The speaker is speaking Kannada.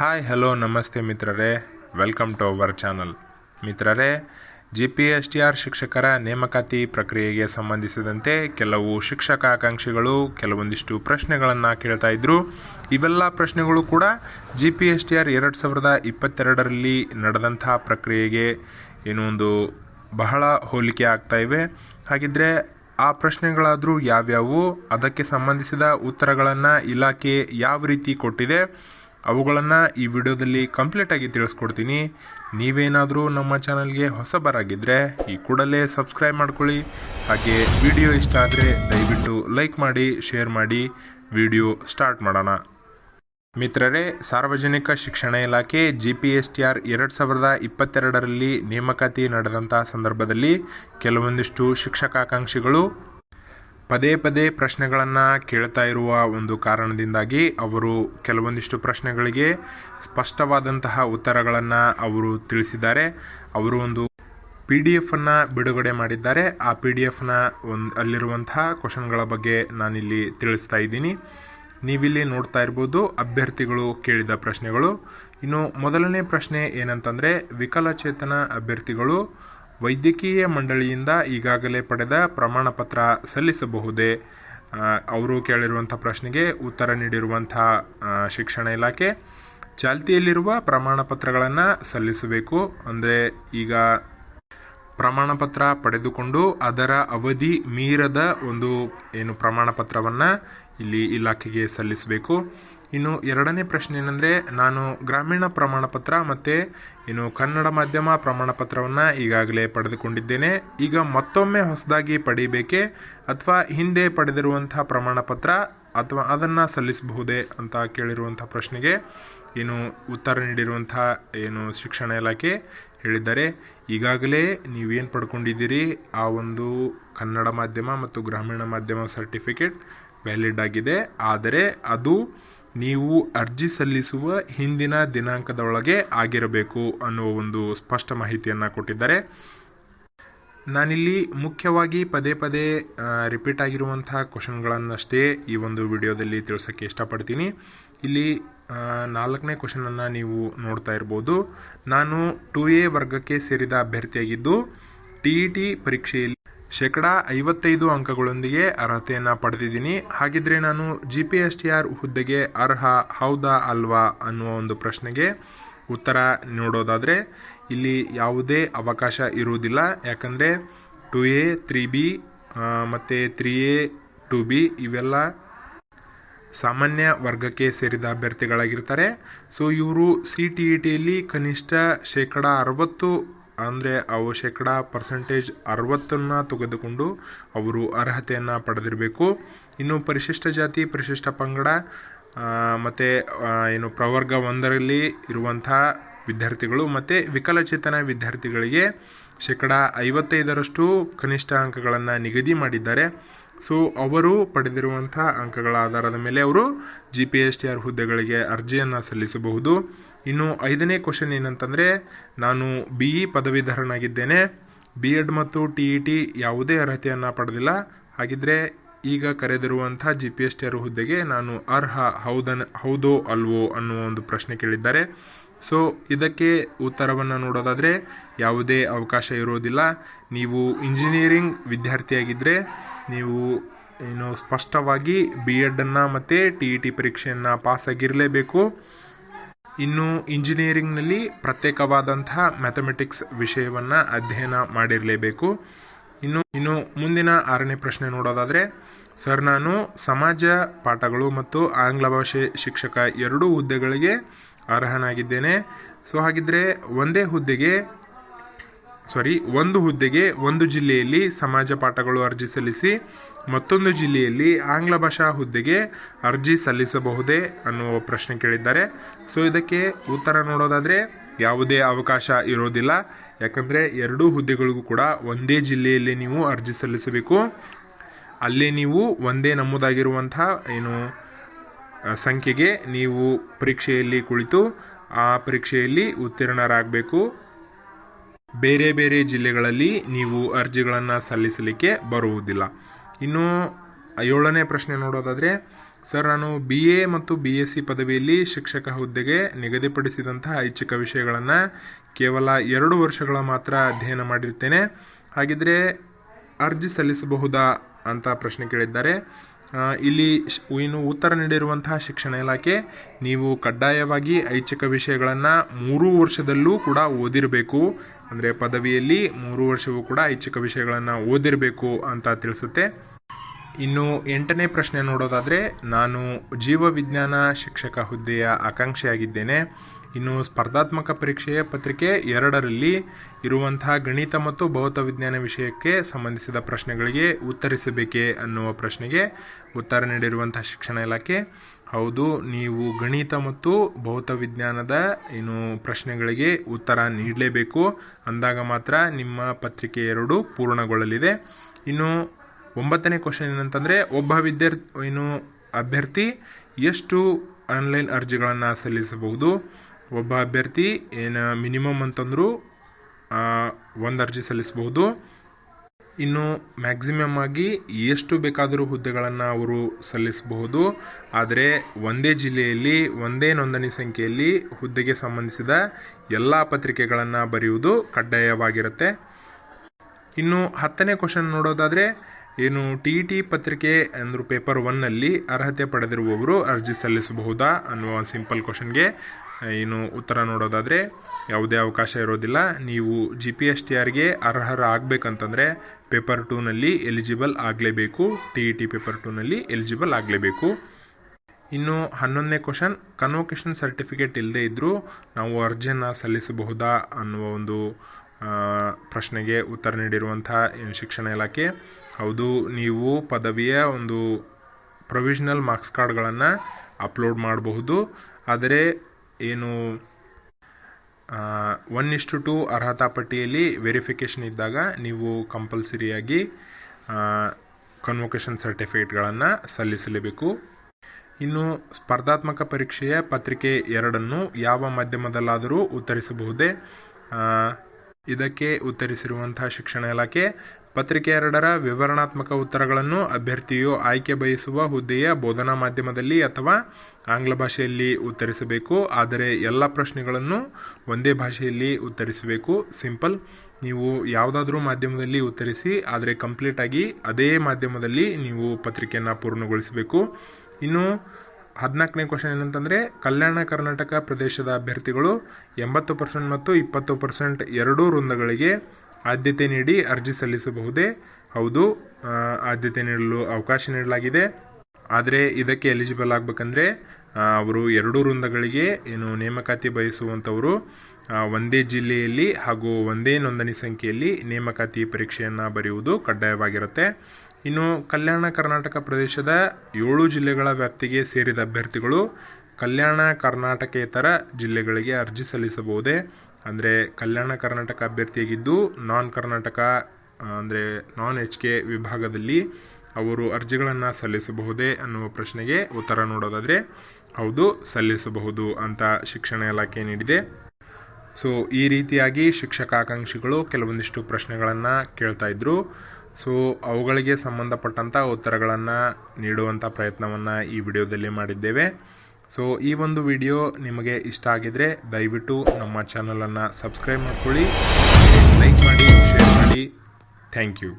ಹಾಯ್ ಹಲೋ ನಮಸ್ತೆ ಮಿತ್ರರೇ ವೆಲ್ಕಮ್ ಟು ಅವರ್ ಚಾನಲ್ ಮಿತ್ರರೇ G P S T R ಶಿಕ್ಷಕರ ನೇಮಕಾತಿ ಪ್ರಕ್ರಿಯೆಗೆ ಸಂಬಂಧಿಸಿದಂತೆ ಕೆಲವು ಶಿಕ್ಷಕ ಆಕಾಂಕ್ಷಿಗಳು ಕೆಲವೊಂದಿಷ್ಟು ಪ್ರಶ್ನೆಗಳನ್ನು ಕೇಳ್ತಾ ಇದ್ರು. ಇವೆಲ್ಲ ಪ್ರಶ್ನೆಗಳು ಕೂಡ G P S T R ಎರಡು ಸಾವಿರದ ಇಪ್ಪತ್ತೆರಡರಲ್ಲಿ ನಡೆದಂತಹ ಪ್ರಕ್ರಿಯೆಗೆ ಏನೋ ಒಂದು ಬಹಳ ಹೋಲಿಕೆ ಆಗ್ತಾ ಇವೆ. ಹಾಗಿದ್ರೆ ಆ ಪ್ರಶ್ನೆಗಳಾದರೂ ಯಾವ್ಯಾವು? ಅದಕ್ಕೆ ಸಂಬಂಧಿಸಿದ ಉತ್ತರಗಳನ್ನು ಇಲಾಖೆ ಯಾವ ರೀತಿ ಕೊಟ್ಟಿದೆ? ಅವುಗಳನ್ನು ಈ ವಿಡಿಯೋದಲ್ಲಿ ಕಂಪ್ಲೀಟಾಗಿ ತಿಳಿಸ್ಕೊಡ್ತೀನಿ. ನೀವೇನಾದರೂ ನಮ್ಮ ಚಾನಲ್ಗೆ ಹೊಸಬರಾಗಿದ್ದರೆ ಈ ಕೂಡಲೇ ಸಬ್ಸ್ಕ್ರೈಬ್ ಮಾಡ್ಕೊಳ್ಳಿ. ಹಾಗೆ ವಿಡಿಯೋ ಇಷ್ಟ ಆದರೆ ದಯವಿಟ್ಟು ಲೈಕ್ ಮಾಡಿ ಶೇರ್ ಮಾಡಿ, ವಿಡಿಯೋ ಸ್ಟಾರ್ಟ್ ಮಾಡೋಣ. ಮಿತ್ರರೇ, ಸಾರ್ವಜನಿಕ ಶಿಕ್ಷಣ ಇಲಾಖೆ G P S T R ಎರಡು ಸಾವಿರದ ಇಪ್ಪತ್ತೆರಡರಲ್ಲಿ ನೇಮಕಾತಿ ನಡೆದಂಥ ಸಂದರ್ಭದಲ್ಲಿ ಕೆಲವೊಂದಿಷ್ಟು ಶಿಕ್ಷಕಾಕಾಂಕ್ಷಿಗಳು ಪದೇ ಪದೇ ಪ್ರಶ್ನೆಗಳನ್ನು ಕೇಳ್ತಾ ಇರುವ ಒಂದು ಕಾರಣದಿಂದಾಗಿ ಅವರು ಕೆಲವೊಂದಿಷ್ಟು ಪ್ರಶ್ನೆಗಳಿಗೆ ಸ್ಪಷ್ಟವಾದಂತಹ ಉತ್ತರಗಳನ್ನು ಅವರು ತಿಳಿಸಿದ್ದಾರೆ. ಅವರು ಒಂದು ಪಿ ಡಿ ಎಫನ್ನು ಬಿಡುಗಡೆ ಮಾಡಿದ್ದಾರೆ. ಆ ಪಿ ಡಿ ಎಫ್ನ ಒಂದು, ಅಲ್ಲಿರುವಂತಹ ಕ್ವಶನ್ಗಳ ಬಗ್ಗೆ ನಾನಿಲ್ಲಿ ತಿಳಿಸ್ತಾ ಇದ್ದೀನಿ. ನೀವಿಲ್ಲಿ ನೋಡ್ತಾ ಇರ್ಬೋದು ಅಭ್ಯರ್ಥಿಗಳು ಕೇಳಿದ ಪ್ರಶ್ನೆಗಳು. ಇನ್ನು ಮೊದಲನೇ ಪ್ರಶ್ನೆ ಏನಂತಂದರೆ ವಿಕಲಚೇತನ ಅಭ್ಯರ್ಥಿಗಳು ವೈದ್ಯಕೀಯ ಮಂಡಳಿಯಿಂದ ಈಗಾಗಲೇ ಪಡೆದ ಪ್ರಮಾಣ ಪತ್ರ ಸಲ್ಲಿಸಬಹುದೇ ಅವರು ಕೇಳಿರುವಂಥ ಪ್ರಶ್ನೆಗೆ ಉತ್ತರ ನೀಡಿರುವಂಥ ಶಿಕ್ಷಣ ಇಲಾಖೆ ಚಾಲ್ತಿಯಲ್ಲಿರುವ ಪ್ರಮಾಣ ಪತ್ರಗಳನ್ನು ಸಲ್ಲಿಸಬೇಕು. ಅಂದರೆ ಈಗ ಪ್ರಮಾಣ ಪತ್ರ ಪಡೆದುಕೊಂಡು ಅದರ ಅವಧಿ ಮೀರದ ಒಂದು ಏನು ಪ್ರಮಾಣ ಪತ್ರವನ್ನು ಇಲ್ಲಿ ಇಲಾಖೆಗೆ ಸಲ್ಲಿಸಬೇಕು. ಇನ್ನು ಎರಡನೇ ಪ್ರಶ್ನೆ ಏನಂದರೆ ನಾನು ಗ್ರಾಮೀಣ ಪ್ರಮಾಣ ಪತ್ರ ಮತ್ತು ಏನು ಕನ್ನಡ ಮಾಧ್ಯಮ ಪ್ರಮಾಣ ಪತ್ರವನ್ನು ಈಗಾಗಲೇ ಪಡೆದುಕೊಂಡಿದ್ದೇನೆ. ಈಗ ಮತ್ತೊಮ್ಮೆ ಹೊಸದಾಗಿ ಪಡಿಬೇಕೆ ಅಥವಾ ಹಿಂದೆ ಪಡೆದಿರುವಂಥ ಪ್ರಮಾಣ ಪತ್ರ ಅಥವಾ ಅದನ್ನು ಸಲ್ಲಿಸಬಹುದೇ ಅಂತ ಕೇಳಿರುವಂಥ ಪ್ರಶ್ನೆಗೆ ಏನು ಉತ್ತರ ನೀಡಿರುವಂಥ ಏನು ಶಿಕ್ಷಣ ಇಲಾಖೆ ಹೇಳಿದ್ದಾರೆ. ಈಗಾಗಲೇ ನೀವೇನು ಪಡ್ಕೊಂಡಿದ್ದೀರಿ? ಆ ಒಂದು ಕನ್ನಡ ಮಾಧ್ಯಮ ಮತ್ತು ಗ್ರಾಮೀಣ ಮಾಧ್ಯಮ ಸರ್ಟಿಫಿಕೇಟ್ ವ್ಯಾಲಿಡ್ ಆಗಿದೆ. ಆದರೆ ಅದು ನೀವು ಅರ್ಜಿ ಸಲ್ಲಿಸುವ ಹಿಂದಿನ ದಿನಾಂಕದ ಒಳಗೆ ಆಗಿರಬೇಕು ಅನ್ನುವ ಒಂದು ಸ್ಪಷ್ಟ ಮಾಹಿತಿಯನ್ನು ಕೊಟ್ಟಿದ್ದಾರೆ. ನಾನಿಲ್ಲಿ ಮುಖ್ಯವಾಗಿ ಪದೇ ಪದೇ ರಿಪೀಟ್ ಆಗಿರುವಂತಹ ಕ್ವಶನ್ಗಳನ್ನಷ್ಟೇ ಈ ಒಂದು ವಿಡಿಯೋದಲ್ಲಿ ತಿಳಿಸೋಕ್ಕೆ ಇಷ್ಟಪಡ್ತೀನಿ. ಇಲ್ಲಿ ನಾಲ್ಕನೇ ಕ್ವಶನನ್ನು ನೀವು ನೋಡ್ತಾ ಇರ್ಬೋದು. ನಾನು ಟು ಎ ವರ್ಗಕ್ಕೆ ಸೇರಿದ ಅಭ್ಯರ್ಥಿಯಾಗಿದ್ದು ಟಿ ಇ ಟಿ ಪರೀಕ್ಷೆಯಲ್ಲಿ ಶೇಕಡ ಐವತ್ತೈದು ಅಂಕಗಳೊಂದಿಗೆ ಅರ್ಹತೆಯನ್ನು ಪಡೆದಿದ್ದೀನಿ. ಹಾಗಿದ್ರೆ ನಾನು G P S T R ಹುದ್ದೆಗೆ ಅರ್ಹ ಹೌದಾ ಅಲ್ವಾ ಅನ್ನುವ ಒಂದು ಪ್ರಶ್ನೆಗೆ ಉತ್ತರ ನೋಡೋದಾದರೆ ಇಲ್ಲಿ ಯಾವುದೇ ಅವಕಾಶ ಇರುವುದಿಲ್ಲ. ಯಾಕಂದರೆ ಟು ಎ ತ್ರೀ ಬಿ ಮತ್ತು ತ್ರೀ ಎ ಟು ಬಿ ಇವೆಲ್ಲ ಸಾಮಾನ್ಯ ವರ್ಗಕ್ಕೆ ಸೇರಿದ ಅಭ್ಯರ್ಥಿಗಳಾಗಿರ್ತಾರೆ. ಸೊ ಇವರು ಸಿ ಟಿ ಇ ಟಿಯಲ್ಲಿ ಕನಿಷ್ಠ ಶೇಕಡ ಅರವತ್ತು ಅಂದರೆ ಅವು ಶೇಕಡ ಪರ್ಸೆಂಟೇಜ್ ಅರವತ್ತನ್ನು ತೆಗೆದುಕೊಂಡು ಅವರು ಅರ್ಹತೆಯನ್ನು ಪಡೆದಿರಬೇಕು. ಇನ್ನು ಪರಿಶಿಷ್ಟ ಜಾತಿ, ಪರಿಶಿಷ್ಟ ಪಂಗಡ ಮತ್ತೆ ಏನು, ಪ್ರವರ್ಗ ಒಂದರಲ್ಲಿ ಇರುವಂತಹ ವಿದ್ಯಾರ್ಥಿಗಳು ಮತ್ತು ವಿಕಲಚೇತನ ವಿದ್ಯಾರ್ಥಿಗಳಿಗೆ ಶೇಕಡ ಐವತ್ತೈದರಷ್ಟು ಕನಿಷ್ಠ ಅಂಕಗಳನ್ನು ನಿಗದಿ ಮಾಡಿದ್ದಾರೆ. ಸೊ ಅವರು ಪಡೆದಿರುವಂಥ ಅಂಕಗಳ ಆಧಾರದ ಮೇಲೆ ಅವರು G P S T R ಹುದ್ದೆಗಳಿಗೆ ಅರ್ಜಿಯನ್ನು ಸಲ್ಲಿಸಬಹುದು. ಇನ್ನು ಐದನೇ ಕ್ವಶನ್ ಏನಂತಂದರೆ, ನಾನು ಬಿ ಇ ಪದವೀಧರನಾಗಿದ್ದೇನೆ. ಬಿ ಎಡ್ ಮತ್ತು ಟಿ ಇ ಟಿ ಯಾವುದೇ ಅರ್ಹತೆಯನ್ನು ಪಡೆದಿಲ್ಲ. ಹಾಗಿದ್ರೆ ಈಗ ಕರೆದಿರುವಂಥ ಜಿ ಪಿ ಎಸ್ ಟಿ ಹುದ್ದೆಗೆ ನಾನು ಅರ್ಹ ಹೌದನ್, ಹೌದೋ ಅಲ್ವೋ ಅನ್ನುವ ಒಂದು ಪ್ರಶ್ನೆ ಕೇಳಿದ್ದಾರೆ. ಸೊ ಇದಕ್ಕೆ ಉತ್ತರವನ್ನು ನೋಡೋದಾದರೆ ಯಾವುದೇ ಅವಕಾಶ ಇರೋದಿಲ್ಲ. ನೀವು ಇಂಜಿನಿಯರಿಂಗ್ ವಿದ್ಯಾರ್ಥಿಯಾಗಿದ್ದರೆ ನೀವು ಏನು ಸ್ಪಷ್ಟವಾಗಿ ಬಿ ಎಡನ್ನು ಮತ್ತು ಟಿ ಇ ಟಿ ಪರೀಕ್ಷೆಯನ್ನು ಪಾಸ್ ಆಗಿರಲೇಬೇಕು ಇನ್ನು ಇಂಜಿನಿಯರಿಂಗ್ನಲ್ಲಿ ಪ್ರತ್ಯೇಕವಾದಂತಹ ಮ್ಯಾಥಮೆಟಿಕ್ಸ್ ವಿಷಯವನ್ನು ಅಧ್ಯಯನ ಮಾಡಿರಲೇಬೇಕು. ಇನ್ನು ಇನ್ನು ಮುಂದಿನ ಆರನೇ ಪ್ರಶ್ನೆ ನೋಡೋದಾದ್ರೆ, ಸರ್ ನಾನು ಸಮಾಜ ಪಾಠಗಳು ಮತ್ತು ಆಂಗ್ಲ ಭಾಷೆ ಶಿಕ್ಷಕ ಎರಡೂ ಹುದ್ದೆಗಳಿಗೆ ಅರ್ಹನಾಗಿದ್ದೇನೆ. ಸೊ ಹಾಗಿದ್ರೆ ಒಂದೇ ಹುದ್ದೆಗೆ ಸಾರಿ ಒಂದು ಹುದ್ದೆಗೆ ಒಂದು ಜಿಲ್ಲೆಯಲ್ಲಿ ಸಮಾಜ ಪಾಠಗಳು ಅರ್ಜಿ ಸಲ್ಲಿಸಿ, ಮತ್ತೊಂದು ಜಿಲ್ಲೆಯಲ್ಲಿ ಆಂಗ್ಲ ಭಾಷಾ ಹುದ್ದೆಗೆ ಅರ್ಜಿ ಸಲ್ಲಿಸಬಹುದೇ ಅನ್ನುವ ಪ್ರಶ್ನೆ ಕೇಳಿದ್ದಾರೆ. ಸೊ ಇದಕ್ಕೆ ಉತ್ತರ ನೋಡೋದಾದ್ರೆ, ಯಾವುದೇ ಅವಕಾಶ ಇರೋದಿಲ್ಲ. ಯಾಕಂದರೆ ಎರಡೂ ಹುದ್ದೆಗಳಿಗೂ ಕೂಡ ಒಂದೇ ಜಿಲ್ಲೆಯಲ್ಲಿ ನೀವು ಅರ್ಜಿ ಸಲ್ಲಿಸಬೇಕು. ಅಲ್ಲೇ ನೀವು ಒಂದೇ ನಮ್ಮದಾಗಿರುವಂತಹ ಏನು ಸಂಖ್ಯೆಗೆ ನೀವು ಪರೀಕ್ಷೆಯಲ್ಲಿ ಕುಳಿತು ಆ ಪರೀಕ್ಷೆಯಲ್ಲಿ ಉತ್ತೀರ್ಣರಾಗಬೇಕು. ಬೇರೆ ಬೇರೆ ಜಿಲ್ಲೆಗಳಲ್ಲಿ ನೀವು ಅರ್ಜಿಗಳನ್ನು ಸಲ್ಲಿಸಲಿಕ್ಕೆ ಬರುವುದಿಲ್ಲ. ಇನ್ನು ಏಳನೇ ಪ್ರಶ್ನೆ ನೋಡೋದಾದರೆ ಸರ್, ನಾನು ಬಿ ಎ ಮತ್ತು ಬಿ ಎಸ್ ಸಿ ಪದವಿಯಲ್ಲಿ ಶಿಕ್ಷಕ ಹುದ್ದೆಗೆ ನಿಗದಿಪಡಿಸಿದಂತಹ ಐಚ್ಛಿಕ ವಿಷಯಗಳನ್ನು ಕೇವಲ ಎರಡು ವರ್ಷಗಳ ಮಾತ್ರ ಅಧ್ಯಯನ ಮಾಡಿರ್ತೇನೆ. ಹಾಗಿದ್ರೆ ಅರ್ಜಿ ಸಲ್ಲಿಸಬಹುದಾ ಅಂತ ಪ್ರಶ್ನೆ ಕೇಳಿದ್ದಾರೆ. ಇಲ್ಲಿ ಇನ್ನು ಉತ್ತರ ನೀಡಿರುವಂತಹ ಶಿಕ್ಷಣ ಇಲಾಖೆ, ನೀವು ಕಡ್ಡಾಯವಾಗಿ ಐಚ್ಛಿಕ ವಿಷಯಗಳನ್ನು ಮೂರು ವರ್ಷದಲ್ಲೂ ಕೂಡ ಓದಿರಬೇಕು. ಅಂದರೆ ಪದವಿಯಲ್ಲಿ ಮೂರು ವರ್ಷವೂ ಕೂಡ ಐಚ್ಛಿಕ ವಿಷಯಗಳನ್ನು ಓದಿರಬೇಕು ಅಂತ ತಿಳಿಸುತ್ತೆ. ಇನ್ನು ಎಂಟನೇ ಪ್ರಶ್ನೆ ನೋಡೋದಾದರೆ, ನಾನು ಜೀವ ವಿಜ್ಞಾನ ಶಿಕ್ಷಕ ಹುದ್ದೆಯ ಆಕಾಂಕ್ಷಿಯಾಗಿದ್ದೇನೆ. ಇನ್ನು ಸ್ಪರ್ಧಾತ್ಮಕ ಪರೀಕ್ಷೆಯ ಪತ್ರಿಕೆ ಎರಡರಲ್ಲಿ ಇರುವಂತಹ ಗಣಿತ ಮತ್ತು ಭೌತ ವಿಜ್ಞಾನ ವಿಷಯಕ್ಕೆ ಸಂಬಂಧಿಸಿದ ಪ್ರಶ್ನೆಗಳಿಗೆ ಉತ್ತರಿಸಬೇಕೇ ಅನ್ನುವ ಪ್ರಶ್ನೆಗೆ ಉತ್ತರ ನೀಡಿರುವಂತಹ ಶಿಕ್ಷಣ ಇಲಾಖೆ. ಹೌದು, ನೀವು ಗಣಿತ ಮತ್ತು ಭೌತ ವಿಜ್ಞಾನದ ಏನು ಪ್ರಶ್ನೆಗಳಿಗೆ ಉತ್ತರ ನೀಡಲೇಬೇಕು. ಅಂದಾಗ ಮಾತ್ರ ನಿಮ್ಮ ಪತ್ರಿಕೆ ಎರಡು ಪೂರ್ಣಗೊಳ್ಳಲಿದೆ. ಇನ್ನು ಒಂಬತ್ತನೇ ಕ್ವಶನ್ ಏನಂತಂದರೆ, ಒಬ್ಬ ವಿದ್ಯಾರ್ಥಿ ಏನು, ಅಭ್ಯರ್ಥಿ ಎಷ್ಟು ಆನ್ಲೈನ್ ಅರ್ಜಿಗಳನ್ನು ಸಲ್ಲಿಸಬಹುದು? ಒಬ್ಬ ಅಭ್ಯರ್ಥಿ ಏನು ಮಿನಿಮಮ್ ಅಂತಂದರೂ ಒಂದು ಅರ್ಜಿ ಸಲ್ಲಿಸಬಹುದು. ಇನ್ನು ಮ್ಯಾಕ್ಸಿಮಮ್ ಆಗಿ ಎಷ್ಟು ಬೇಕಾದರೂ ಹುದ್ದೆಗಳನ್ನು ಅವರು ಸಲ್ಲಿಸಬಹುದು. ಆದರೆ ಒಂದೇ ಜಿಲ್ಲೆಯಲ್ಲಿ, ಒಂದೇ ನೋಂದಣಿ ಸಂಖ್ಯೆಯಲ್ಲಿ ಹುದ್ದೆಗೆ ಸಂಬಂಧಿಸಿದ ಎಲ್ಲ ಪತ್ರಿಕೆಗಳನ್ನು ಬರೆಯುವುದು ಕಡ್ಡಾಯವಾಗಿರುತ್ತೆ. ಇನ್ನು ಹತ್ತನೇ ಕ್ವಶನ್ ನೋಡೋದಾದರೆ ಏನು ಟಿ ಟಿ ಪತ್ರಿಕೆ ಅಂದ್ರೆ ಪೇಪರ್ ಒನ್ನಲ್ಲಿ ಅರ್ಹತೆ ಪಡೆದಿರುವವರು ಅರ್ಜಿ ಸಲ್ಲಿಸಬಹುದಾ ಅನ್ನುವ ಸಿಂಪಲ್ ಕ್ವಶನ್ಗೆ ಏನು ಉತ್ತರ ನೋಡೋದಾದರೆ ಯಾವುದೇ ಅವಕಾಶ ಇರೋದಿಲ್ಲ. ನೀವು ಜಿ ಪಿ ಎಸ್ ಟಿ ಆರ್ಗೆ ಅರ್ಹರಾಗಬೇಕಂತಂದರೆ ಪೇಪರ್ ಟೂನಲ್ಲಿ ಎಲಿಜಿಬಲ್ ಆಗಲೇಬೇಕು. ಟಿ ಇ ಟಿ ಪೇಪರ್ ಟೂನಲ್ಲಿ ಎಲಿಜಿಬಲ್ ಆಗಲೇಬೇಕು. ಇನ್ನು ಹನ್ನೊಂದನೇ ಕ್ವಶನ್ ಕನ್ವೊಕೇಶನ್ ಸರ್ಟಿಫಿಕೇಟ್ ಇಲ್ಲದೆ ಇದ್ದರೂ ನಾವು ಅರ್ಜಿಯನ್ನು ಸಲ್ಲಿಸಬಹುದಾ ಅನ್ನುವ ಒಂದು ಪ್ರಶ್ನೆಗೆ ಉತ್ತರ ನೀಡಿರುವಂತಹ ಶಿಕ್ಷಣ ಇಲಾಖೆ? ಹೌದು, ನೀವು ಪದವಿಯ ಒಂದು ಪ್ರೊವಿಷನಲ್ ಮಾರ್ಕ್ಸ್ ಕಾರ್ಡ್ಗಳನ್ನು ಅಪ್ಲೋಡ್ ಮಾಡಬಹುದು. ಆದರೆ ಏನು ಒನ್ ಇಷ್ಟು ಟು ಅರ್ಹತಾ ಪಟ್ಟಿಯಲ್ಲಿ ವೆರಿಫಿಕೇಶನ್ ಇದ್ದಾಗ ನೀವು ಕಂಪಲ್ಸರಿಯಾಗಿ ಕನ್ವೊಕೇಶನ್ ಸರ್ಟಿಫಿಕೇಟ್ಗಳನ್ನು ಸಲ್ಲಿಸಲೇಬೇಕು. ಇನ್ನು ಸ್ಪರ್ಧಾತ್ಮಕ ಪರೀಕ್ಷೆಯ ಪತ್ರಿಕೆ ಎರಡನ್ನು ಯಾವ ಮಾಧ್ಯಮದಲ್ಲಾದರೂ ಉತ್ತರಿಸಬಹುದೇ? ಇದಕ್ಕೆ ಉತ್ತರಿಸಿರುವಂತಹ ಶಿಕ್ಷಣ ಇಲಾಖೆ, ಪತ್ರಿಕೆ ಎರಡರ ವಿವರಣಾತ್ಮಕ ಉತ್ತರಗಳನ್ನು ಅಭ್ಯರ್ಥಿಯು ಆಯ್ಕೆ ಬಯಸುವ ಹುದ್ದೆಯ ಬೋಧನಾ ಮಾಧ್ಯಮದಲ್ಲಿ ಅಥವಾ ಆಂಗ್ಲ ಭಾಷೆಯಲ್ಲಿ ಉತ್ತರಿಸಬೇಕು. ಆದರೆ ಎಲ್ಲ ಪ್ರಶ್ನೆಗಳನ್ನು ಒಂದೇ ಭಾಷೆಯಲ್ಲಿ ಉತ್ತರಿಸಬೇಕು. ಸಿಂಪಲ್. ನೀವು ಯಾವುದಾದ್ರೂ ಮಾಧ್ಯಮದಲ್ಲಿ ಉತ್ತರಿಸಿ, ಆದರೆ ಕಂಪ್ಲೀಟ್ ಆಗಿ ಅದೇ ಮಾಧ್ಯಮದಲ್ಲಿ ನೀವು ಪತ್ರಿಕೆಯನ್ನು ಪೂರ್ಣಗೊಳಿಸಬೇಕು. ಇನ್ನು ಹದಿನಾಲ್ಕನೇ ಕ್ವಶನ್ ಏನಂತಂದರೆ, ಕಲ್ಯಾಣ ಕರ್ನಾಟಕ ಪ್ರದೇಶದ ಅಭ್ಯರ್ಥಿಗಳು ಎಂಬತ್ತು ಪರ್ಸೆಂಟ್ ಮತ್ತು ಇಪ್ಪತ್ತು ಪರ್ಸೆಂಟ್ ಎರಡೂ ವೃಂದಗಳಿಗೆ ಆದ್ಯತೆ ನೀಡಿ ಅರ್ಜಿ ಸಲ್ಲಿಸಬಹುದೇ? ಹೌದು. ಆದ್ಯತೆ ನೀಡಲು ಅವಕಾಶ ನೀಡಲಾಗಿದೆ. ಆದರೆ ಇದಕ್ಕೆ ಎಲಿಜಿಬಲ್ ಆಗಬೇಕಂದ್ರೆ ಅವರು ಎರಡೂ ವೃಂದಗಳಿಗೆ ಏನು ನೇಮಕಾತಿ ಬಯಸುವಂಥವರು ಒಂದೇ ಜಿಲ್ಲೆಯಲ್ಲಿ ಹಾಗೂ ಒಂದೇ ನೋಂದಣಿ ಸಂಖ್ಯೆಯಲ್ಲಿ ನೇಮಕಾತಿ ಪರೀಕ್ಷೆಯನ್ನು ಬರೆಯುವುದು ಕಡ್ಡಾಯವಾಗಿರುತ್ತೆ. ಇನ್ನು ಕಲ್ಯಾಣ ಕರ್ನಾಟಕ ಪ್ರದೇಶದ ಏಳು ಜಿಲ್ಲೆಗಳ ವ್ಯಾಪ್ತಿಗೆ ಸೇರಿದ ಅಭ್ಯರ್ಥಿಗಳು ಕಲ್ಯಾಣ ಕರ್ನಾಟಕೇತರ ಜಿಲ್ಲೆಗಳಿಗೆ ಅರ್ಜಿ ಸಲ್ಲಿಸಬಹುದೇ? ಅಂದರೆ ಕಲ್ಯಾಣ ಕರ್ನಾಟಕ ಅಭ್ಯರ್ಥಿಯಾಗಿದ್ದು ನಾನ್ ಕರ್ನಾಟಕ, ಅಂದರೆ ನಾನ್ ಎಚ್ ಕೆ ವಿಭಾಗದಲ್ಲಿ ಅವರು ಅರ್ಜಿಗಳನ್ನು ಸಲ್ಲಿಸಬಹುದೇ ಅನ್ನುವ ಪ್ರಶ್ನೆಗೆ ಉತ್ತರ ನೋಡೋದಾದರೆ ಹೌದು, ಸಲ್ಲಿಸಬಹುದು ಅಂತ ಶಿಕ್ಷಣ ಇಲಾಖೆ ನೀಡಿದೆ. ಸೊ ಈ ರೀತಿಯಾಗಿ ಶಿಕ್ಷಕ ಆಕಾಂಕ್ಷಿಗಳು ಕೆಲವೊಂದಿಷ್ಟು ಪ್ರಶ್ನೆಗಳನ್ನು ಕೇಳ್ತಾ ಇದ್ರು. ಸೊ ಅವುಗಳಿಗೆ ಸಂಬಂಧಪಟ್ಟಂಥ ಉತ್ತರಗಳನ್ನು ನೀಡುವಂಥ ಪ್ರಯತ್ನವನ್ನು ಈ ವಿಡಿಯೋದಲ್ಲಿ ಮಾಡಿದ್ದೇವೆ. ಸೊ ಈ ಒಂದು ವಿಡಿಯೋ ನಿಮಗೆ ಇಷ್ಟ ಆಗಿದ್ರೆ ದಯವಿಟ್ಟು ನಮ್ಮ ಚಾನಲನ್ನು ಸಬ್ಸ್ಕ್ರೈಬ್ ಮಾಡ್ಕೊಳ್ಳಿ ಲೈಕ್ ಮಾಡಿ ಶೇರ್ ಮಾಡಿ. Thank you